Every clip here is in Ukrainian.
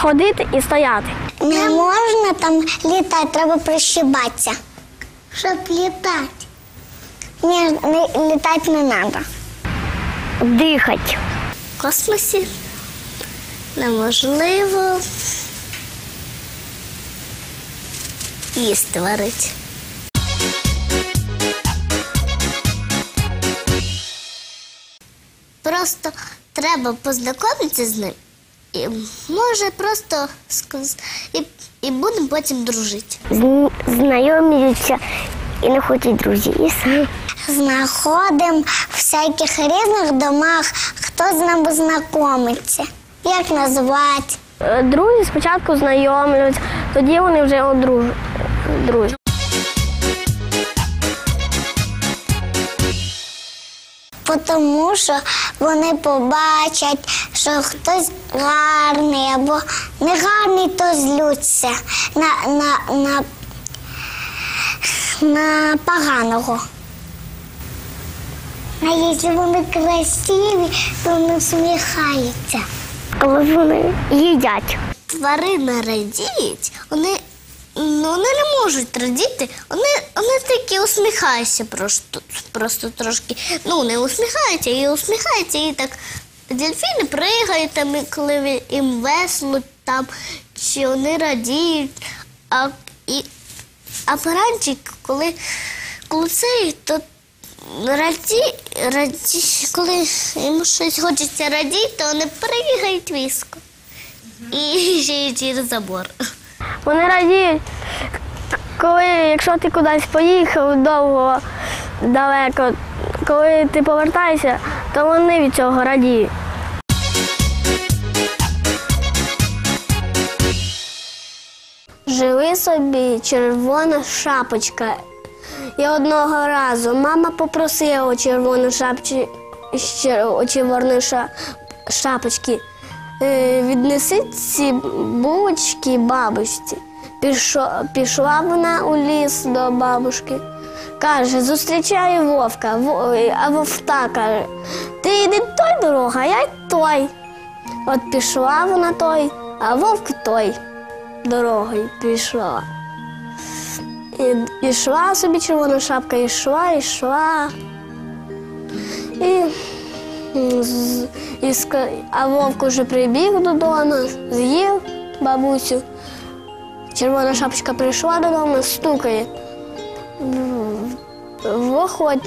ходити і стояти. Не можна там літати, треба прищибатися. Щоб літати. Ні, не, літати не треба. Дихати. В космосі неможливо їсти варити. Просто треба познайомитися з ним. І може просто сказ... і, і будемо потім дружити. Знайомляться і не хочуть друзі. І все. Знаходимо в всяких різних домах, хто з нами знайомиться. Як назвати? Друзі спочатку знайомлюються, тоді вони вже одружують. Тому що вони побачать, що хтось гарний або не гарний, то злються на, на, на, на поганого. А якщо вони красиві, то вони всміхаються. Коли вони їдять. Тварини радіють, вони, ну, вони не можуть радіти, вони, вони такі усміхаються просто, просто трошки. Ну, не усміхаються, і усміхаються, і так дельфіни пригають там, коли їм весело там, чи вони радіють. А, і, а баранчик, коли, коли то раді, раді, коли йому щось хочеться радіти, то вони пригають виско. І ще через забор. Вони радіють, коли, якщо ти кудись поїхав довго, далеко, коли ти повертаєшся, то вони від цього радіють. Жили собі червона шапочка. І одного разу мама попросила у червоної шапчі, у червоної шапочки віднеси ці булочки бабусі. Пішла вона у ліс до бабушки. Каже, зустрічає вовка, а вовта каже, ти йди той дорога, я й той. От пішла вона той, а вовк той дорогою пішла. І йшла собі червона шапка, йшла, йшла. І, а вовк уже прибіг додому, з'їв бабусю. Червона шапочка прийшла додому, стукає. В- Виходь,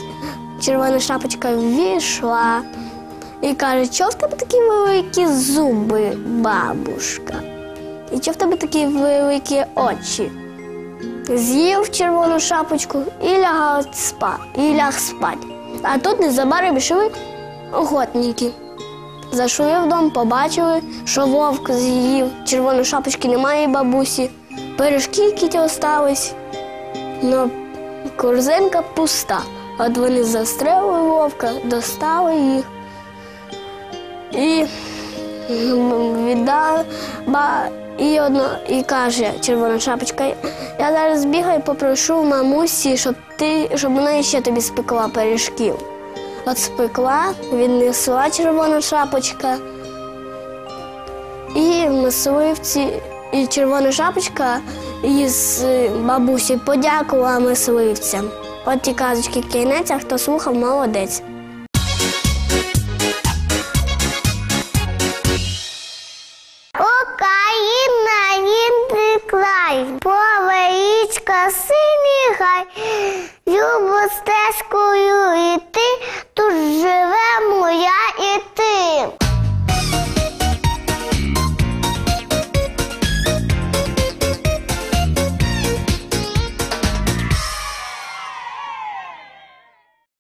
червона шапочка ввійшла і каже, що в тебе такі великі зуби, бабушка? І що в тебе такі великі очі? З'їв червону шапочку і лягав спати, і ляг спати. А тут незабаром йшли охотники. Зайшли в дом, побачили, що вовк з'їв, червоної шапочки немає бабусі, пиріжки які остались, но корзинка пуста. От вони застрелили вовка, достали їх і віддали. Ба, і, одно, і каже червона шапочка, я зараз бігаю, попрошу мамусі, щоб ти, щоб вона ще тобі спекла пиріжків. От спекла, віднесла червона шапочка. І мисливці, і червона шапочка із е, бабусі подякувала мисливцям. От ті казочки кінець, а хто слухав, молодець. Україна, він край, повелічка, синій гай,